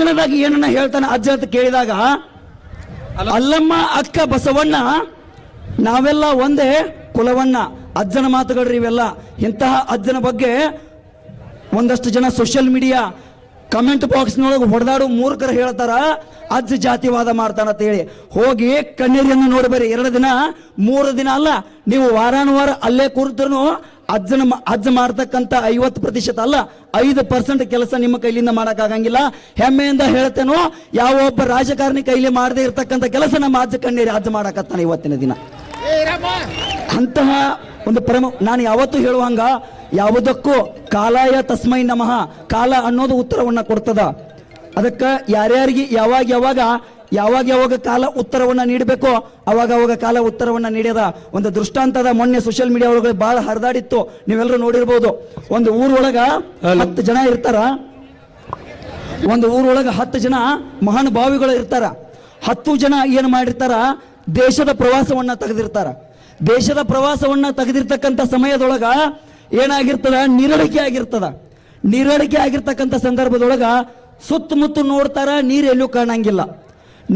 ಮುಂದಿನದಾಗಿ ಏನನ್ನ ಹೇಳ್ತಾನೆ ಅಜ್ಜ ಅಂತ ಕೇಳಿದಾಗ ಅಲ್ಲಮ್ಮ ಅಕ್ಕ ಬಸವಣ್ಣ ನಾವೆಲ್ಲ ಒಂದೇ ಕುಲವಣ್ಣ. ಅಜ್ಜನ ಮಾತುಗಳ್ರಿ ಇವೆಲ್ಲ. ಇಂತಹ ಅಜ್ಜನ ಬಗ್ಗೆ ಒಂದಷ್ಟು ಜನ ಸೋಷಿಯಲ್ ಮೀಡಿಯಾ ಕಮೆಂಟ್ ಬಾಕ್ಸ್ನೊಳಗೆ ಹೊಡೆದಾಡು ಮೂರ್ಖರು ಹೇಳ್ತಾರ ಅಜ್ಜ ಜಾತಿವಾದ ಮಾಡ್ತಾನ ಅಂತ ಹೇಳಿ. ಹೋಗಿ ಕಣ್ಣೀರಿಯನ್ನು ನೋಡಿ ಬರ್ರಿ. ಎರಡು ದಿನ ಮೂರು ದಿನ ಅಲ್ಲ ನೀವು ವಾರಾನುವಾರ ಅಲ್ಲೇ ಕೂರ್ತರು ಅಜ್ಜನ ಅಜ್ಜ ಮಾಡ್ತಕ್ಕಂಥ ಐವತ್ತು ಪ್ರತಿಶತ ಅಲ್ಲ ಐದು ಪರ್ಸೆಂಟ್ ಕೆಲಸ ನಿಮ್ಮ ಕೈಲಿಂದ ಮಾಡೋಕ್ಕಾಗಂಗಿಲ್ಲ. ಹೆಮ್ಮೆಯಿಂದ ಹೇಳ್ತೇನೋ ಯಾವ ಒಬ್ಬ ರಾಜಕಾರಣಿ ಕೈಲಿ ಮಾಡದೇ ಇರತಕ್ಕಂಥ ಕೆಲಸ ನಮ್ಮ ಅಜ್ಜ ಕಣ್ಣೀರಿ ಅಜ್ಜ ಮಾಡಕತ್ತಾನ ಇವತ್ತಿನ ದಿನ. ಅಂತಹ ಒಂದು ಪರಮ ನಾನು ಯಾವತ್ತೂ ಹೇಳುವಂಗ ಯಾವುದಕ್ಕೂ ಕಾಲಾಯ ತಸ್ಮೈ ನಮಃ ಕಾಲ ಅನ್ನೋದು ಉತ್ತರವನ್ನ ಕೊಡ್ತದ. ಅದಕ್ಕೆ ಯಾರ್ಯಾರಿಗೆ ಯಾವಾಗ ಯಾವಾಗ ಯಾವಾಗ ಯಾವಾಗ ಕಾಲ ಉತ್ತರವನ್ನು ನೀಡಬೇಕೋ ಅವಾಗ ಅವಾಗ ಕಾಲ ಉತ್ತರವನ್ನು ನೀಡ್ಯದ. ಒಂದು ದೃಷ್ಟಾಂತದ ಮೊನ್ನೆ ಸೋಷಿಯಲ್ ಮೀಡಿಯಾ ಒಳಗೆ ಬಹಳ ಹರಿದಾಡಿತ್ತು. ನೀವೆಲ್ಲರೂ ನೋಡಿರ್ಬೋದು. ಒಂದು ಊರೊಳಗ ಹತ್ತು ಜನ ಇರ್ತಾರ. ಒಂದು ಊರೊಳಗೆ ಹತ್ತು ಜನ ಮಹಾನುಭಾವಿಗಳು ಇರ್ತಾರ. ಹತ್ತು ಜನ ಏನು ಮಾಡಿರ್ತಾರ? ದೇಶದ ಪ್ರವಾಸವನ್ನು ತೆಗೆದಿರ್ತಾರ. ದೇಶದ ಪ್ರವಾಸವನ್ನು ತೆಗೆದಿರ್ತಕ್ಕಂಥ ಸಮಯದೊಳಗ ಏನಾಗಿರ್ತದ? ನೀರಡಿಕೆ ಆಗಿರ್ತದ. ನೀರಡಿಕೆ ಆಗಿರ್ತಕ್ಕಂಥ ಸಂದರ್ಭದೊಳಗ ಸುತ್ತಮುತ್ತ ನೋಡ್ತಾರ ಎಲ್ಲೂ ಕಾಣಂಗಿಲ್ಲ.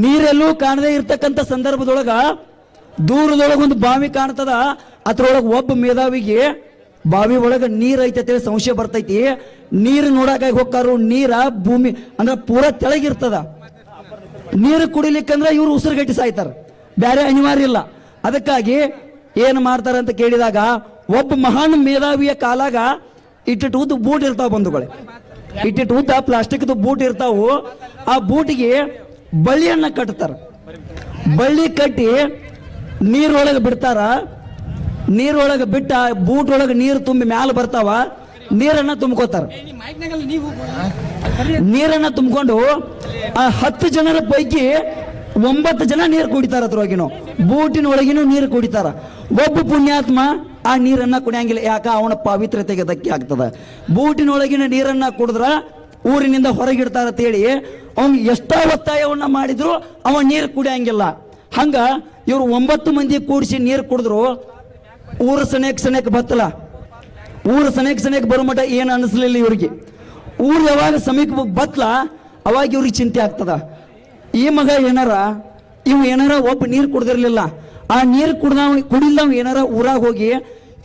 ನೀರೆಲ್ಲೂ ಕಾಣದೇ ಇರ್ತಕ್ಕಂಥ ಸಂದರ್ಭದೊಳಗ ದೂರದೊಳಗೆ ಒಂದು ಬಾವಿ ಕಾಣ್ತದ, ಅದ್ರೊಳಗೆ ಒಬ್ಬ ಮೇಧಾವಿಗೆ ಬಾವಿ ಒಳಗೆ ನೀರ್ ಐತೆ ಅಂತೇಳಿ ಸಂಶಯ ಬರ್ತೈತಿ. ನೀರು ನೋಡಕಾಗಿ ಹೋಗ್ತಾರು, ನೀರ ಭೂಮಿ ಅಂದ್ರೆ ಪೂರ ತೆಳಗಿರ್ತದ. ನೀರು ಕುಡಿಲಿಕ್ಕಂದ್ರೆ ಇವ್ರು ಉಸಿರುಗಟ್ಟಿ ಸಾಯ್ತಾರ. ಬೇರೆ ಅನಿವಾರ್ಯ ಇಲ್ಲ. ಅದಕ್ಕಾಗಿ ಏನು ಮಾಡ್ತಾರೆ ಅಂತ ಕೇಳಿದಾಗ ಒಬ್ಬ ಮಹಾನ್ ಮೇಧಾವಿಯ ಕಾಲಾಗ ಇಟ್ಟಿಟ್ಟು ಉದ್ದ ಬೂಟ್ ಇರ್ತಾವ ಬಂಧುಗಳೇ. ಇಟ್ಟಿಟ್ಟು ಉದ್ದ ಪ್ಲಾಸ್ಟಿಕ್ದು ಬೂಟ್ ಇರ್ತಾವು. ಆ ಬೂಟಿಗೆ ಬಳ್ಳಿಯನ್ನ ಕಟ್ತಾರ. ಬಳ್ಳಿ ಕಟ್ಟಿ ನೀರೊಳಗೆ ಬಿಡ್ತಾರ. ನೀರೊಳಗೆ ಬಿಟ್ಟ ಬೂಟ್ ಒಳಗೆ ನೀರು ತುಂಬಿ ಮ್ಯಾಲ ಬರ್ತಾವ. ನೀರನ್ನ ತುಂಬ್ಕೋತಾರ. ನೀರನ್ನ ತುಂಬಿಕೊಂಡು ಆ ಹತ್ತು ಜನರ ಪೈಕಿ ಒಂಬತ್ತು ಜನ ನೀರು ಕುಡಿತಾರ ಅದ್ರೊಳಗಿನೂ. ಬೂಟಿನ ಒಳಗಿನೂ ನೀರು ಕುಡಿತಾರ. ಒಬ್ಬ ಪುಣ್ಯಾತ್ಮ ಆ ನೀರನ್ನ ಕುಡಿಯಂಗಿಲ್ಲ. ಯಾಕ? ಅವನ ಪವಿತ್ರತೆಗೆ ಧಕ್ಕೆ ಆಗ್ತದ ಬೂಟಿನೊಳಗಿನ ನೀರನ್ನ ಕುಡಿದ್ರ ಊರಿನಿಂದ ಹೊರಗಿಡ್ತಾರ ಅಂತೇಳಿ ಅವ್ನು ಎಷ್ಟೋ ಒತ್ತಾಯವನ್ನ ಮಾಡಿದ್ರು, ಅವ ನೀರು ಕುಡಿಯಂಗಿಲ್ಲ. ಹಂಗ ಇವ್ರು ಒಂಬತ್ತು ಮಂದಿ ಕೂಡಿಸಿ ನೀರು ಕುಡಿದ್ರು, ಊರ ಸನೇಕ್ ಸನೇಕ್ ಬತ್ತಲ್ಲ ಊರು ಸನೇಕ್ ಸನೇಕ್ ಬರೋ ಮಟ ಏನು ಅನಿಸ್ಲಿಲ್ಲ ಇವ್ರಿಗೆ. ಊರು ಯಾವಾಗ ಸಮೀಪ ಬತ್ಲ, ಅವಾಗ ಇವ್ರಿಗೆ ಚಿಂತೆ ಆಗ್ತದ. ಈ ಮಗ ಏನಾರ, ಇವ್ ಏನಾರ ಒಬ್ಬ ನೀರು ಕುಡ್ದಿರ್ಲಿಲ್ಲ. ಆ ನೀರು ಕುಡ್ದವ್, ಕುಡಿಲ್ದವ್ ಏನಾರ ಊರಾಗ ಹೋಗಿ,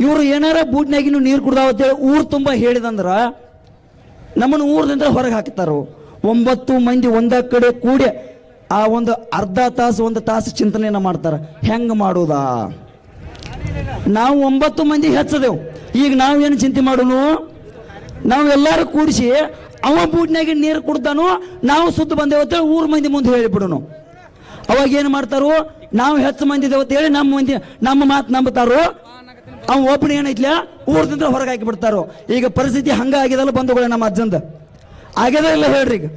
ಇವರು ಏನಾರ ಬೂಟ್ನಾಗಿನೂ ನೀರು ಕುಡ್ದಾವ ಅಂತೇಳಿ ಊರು ತುಂಬ ಹೇಳಿದಂದ್ರ ನಮ್ಮನ್ನು ಊರದಿಂದ ಹೊರಗೆ ಹಾಕ್ತಾರು ಒಂಬತ್ತು ಮಂದಿ ಒಂದ ಕಡೆ ಕೂಡಿ ಆ ಒಂದು ಅರ್ಧ ತಾಸು, ಒಂದು ತಾಸು ಚಿಂತನೆಯನ್ನ ಮಾಡ್ತಾರೆ. ಹೆಂಗೆ ಮಾಡೋದಾ? ನಾವು ಒಂಬತ್ತು ಮಂದಿ ಹೆಚ್ಚದೆವು. ಈಗ ನಾವು ಏನು ಚಿಂತೆ ಮಾಡೋನು? ನಾವು ಎಲ್ಲರೂ ಕೂಡಿಸಿ ಅವ ಬೂಟ್ನಾಗ ನೀರು ಕುಡ್ತಾನು ನಾವು ಸುದ್ದು ಬಂದೇವು ಅಂತೇಳಿ ಊರ್ ಮಂದಿ ಮುಂದೆ ಹೇಳಿಬಿಡೋನು. ಅವಾಗ ಏನು ಮಾಡ್ತಾರೋ? ನಾವು ಹೆಚ್ಚು ಮಂದಿ ಹೇಳಿ ನಮ್ಮ ಮಂದಿ, ನಮ್ಮ ಮಾತು ನಂಬುತ್ತಾರೋ. ಅವ ಒಬ್ಬನ ಏನೈತ್ಲ ಊರ್ದಿಂದ ಹೊರಗೆ ಹಾಕಿ ಬಿಡ್ತಾರೋ. ಈಗ ಪರಿಸ್ಥಿತಿ ಹಂಗ ಆಗಿದಲ್ಲ ಬಂಧುಗಳೇ ನಮ್ಮ ಅಜ್ಜಂದ. ಆಗ್ಯದ ಇಲ್ಲ ಹೇಳ್ರಿ ಈಗ.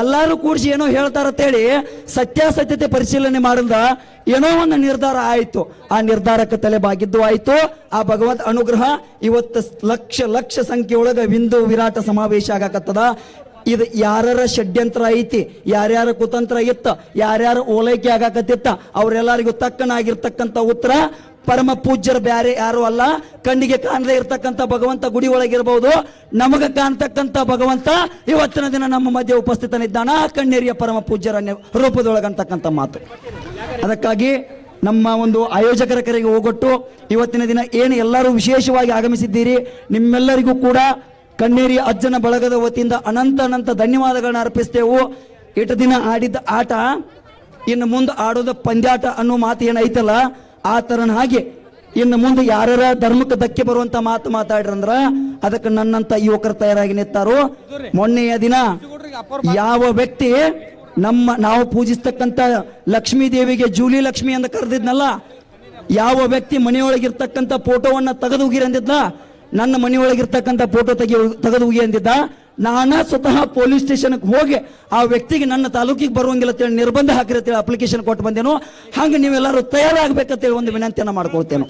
ಎಲ್ಲಾರು ಕೂಡಿಸಿ ಏನೋ ಹೇಳ್ತಾರ ಅಂತೇಳಿ ಸತ್ಯಾಸತ್ಯತೆ ಪರಿಶೀಲನೆ ಮಾಡಿದ ಏನೋ ಒಂದು ನಿರ್ಧಾರ ಆಯಿತು. ಆ ನಿರ್ಧಾರಕ್ಕೆ ತಲೆ ಬಾಗಿದ್ದು ಆಯಿತು. ಆ ಭಗವಂತ ಅನುಗ್ರಹ ಇವತ್ತು ಲಕ್ಷ ಲಕ್ಷ ಸಂಖ್ಯೆ ಬಿಂದು ವಿಂದು ವಿರಾಟ ಸಮಾವೇಶ ಆಗಾಕತ್ತದ. ಇದು ಯಾರ್ಯಾರ ಷಡ್ಯಂತ್ರ ಐತಿ, ಯಾರ್ಯಾರ ಕುತಂತ್ರ ಇತ್ತ, ಯಾರ್ಯಾರ ಓಲೈಕೆ ಆಗಾಕತ್ತಿತ್ತ, ಅವರೆಲ್ಲರಿಗೂ ತಕ್ಕನಾಗಿರ್ತಕ್ಕಂಥ ಉತ್ತರ ಪರಮ ಪೂಜ್ಯರು ಬ್ಯಾರೆ ಯಾರು ಅಲ್ಲ. ಕಣ್ಣಿಗೆ ಕಾಣದೇ ಇರತಕ್ಕಂಥ ಭಗವಂತ ಗುಡಿ ಒಳಗಿರಬಹುದು ನಮಗೆ ಕಾಣ್ತಕ್ಕಂಥ ಭಗವಂತ ಇವತ್ತಿನ ದಿನ ನಮ್ಮ ಮಧ್ಯೆ ಉಪಸ್ಥಿತನಿದ್ದಾನ. ಕಣ್ಣೇರಿಯ ಪರಮ ಪೂಜ್ಯರ ರೂಪದೊಳಗಂತಕ್ಕಂಥ ಮಾತು. ಅದಕ್ಕಾಗಿ ನಮ್ಮ ಒಂದು ಆಯೋಜಕರ ಕರೆಗೆ ಹೋಗೊಟ್ಟು, ಇವತ್ತಿನ ದಿನ ಏನು ಎಲ್ಲರೂ ವಿಶೇಷವಾಗಿ ಆಗಮಿಸಿದ್ದೀರಿ, ನಿಮ್ಮೆಲ್ಲರಿಗೂ ಕೂಡ ಕಣ್ಣೇರಿ ಅಜ್ಜನ ಬಳಗದ ವತಿಯಿಂದ ಅನಂತ ಅನಂತ ಧನ್ಯವಾದಗಳನ್ನ ಅರ್ಪಿಸ್ತೇವು. ಇಟ್ಟ ದಿನ ಆಡಿದ್ದ ಆಟ, ಇನ್ನು ಮುಂದೆ ಆಡೋದ ಪಂದ್ಯಾಟ ಅನ್ನೋ ಮಾತು ಏನೈತಲ್ಲ ಆ ತರನ ಹಾಗೆ. ಇನ್ನು ಮುಂದೆ ಯಾರ್ಯಾರ ಧರ್ಮಕ್ಕೆ ಧಕ್ಕೆ ಬರುವಂತ ಮಾತು ಮಾತಾಡ್ರಂದ್ರ ಅದಕ್ಕೆ ನನ್ನಂತ ಯುವಕರು ತಯಾರಾಗಿ ನಿಂತಾರೋ. ಮೊನ್ನೆಯ ದಿನ ಯಾವ ವ್ಯಕ್ತಿ ನಮ್ಮ ನಾವು ಪೂಜಿಸ್ತಕ್ಕಂಥ ಲಕ್ಷ್ಮೀ ದೇವಿಗೆ ಜೂಲಿ ಲಕ್ಷ್ಮಿ ಅಂತ ಕರೆದಿದ್ನಲ್ಲ, ಯಾವ ವ್ಯಕ್ತಿ ಮನೆಯೊಳಗಿರ್ತಕ್ಕಂಥ ಫೋಟೋವನ್ನ ತೆಗೆದು ಹೋಗಿರಿ ಅಂದಿದ್ಲ, ನನ್ನ ಮನೆಯೊಳಗಿರ್ತಕ್ಕಂಥ ಫೋಟೋ ತೆಗಿ ತೆಗೆದು ಹೋಗಿ ಅಂದಿದ್ದ ನಾನ ಸ್ವತಃ ಪೊಲೀಸ್ ಸ್ಟೇಷನ್ಗೆ ಹೋಗಿ ಆ ವ್ಯಕ್ತಿಗೆ ನನ್ನ ತಾಲೂಕಿಗೆ ಬರುವಂಗಿಲ್ಲ ಅಂತೇಳಿ ನಿರ್ಬಂಧ ಹಾಕಿರಿ ಅಂತೇಳಿ ಅಪ್ಲಿಕೇಶನ್ ಕೊಟ್ಟು ಬಂದೇನು, ಹಂಗೆ ನೀವೆಲ್ಲರೂ ತಯಾರಾಗಬೇಕಂತೇಳಿ ಒಂದು ವಿನಂತಿಯನ್ನು ಮಾಡ್ಕೊಳ್ತೇನೆ.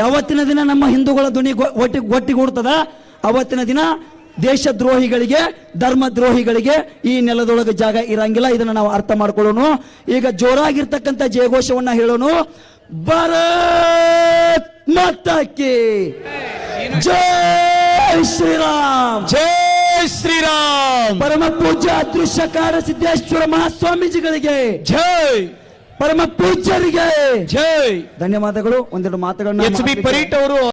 ಯಾವತ್ತಿನ ದಿನ ನಮ್ಮ ಹಿಂದೂಗಳ ಧ್ವನಿ ಒಟ್ಟಿ ಒಟ್ಟಿಗೂಡ್ತದ? ಅವತ್ತಿನ ದಿನ ದೇಶದ್ರೋಹಿಗಳಿಗೆ, ಧರ್ಮದ್ರೋಹಿಗಳಿಗೆ ಈ ನೆಲದೊಳಗೆ ಜಾಗ ಇರಂಗಿಲ್ಲ. ಇದನ್ನ ನಾವು ಅರ್ಥ ಮಾಡ್ಕೊಳ್ಳೋಣ ಈಗ ಜೋರಾಗಿರ್ತಕ್ಕಂಥ ಜಯಘೋಷವನ್ನ ಹೇಳೋಣ ಭಾರತ್ ಮಾತಾಕಿ ಜೈ ಶ್ರೀರಾಮ್. ಜೈ ಜೈ ಶ್ರೀರಾಮ್. ಪರಮ ಪೂಜ್ಯ ಅದೃಶ್ಯಕಾರ ಸಿದ್ದೇಶ್ವರ ಮಹಾಸ್ವಾಮೀಜಿಗಳಿಗೆ. ಜೈ. ಪರಮ ಪೂಜ್ಯರಿಗೆ. ಜೈ. ಧನ್ಯವಾದಗಳು. ಒಂದೆರಡು ಮಾತುಗಳನ್ನು ಎಚ್ ಬಿ ಪರೀಟ್ ಅವರು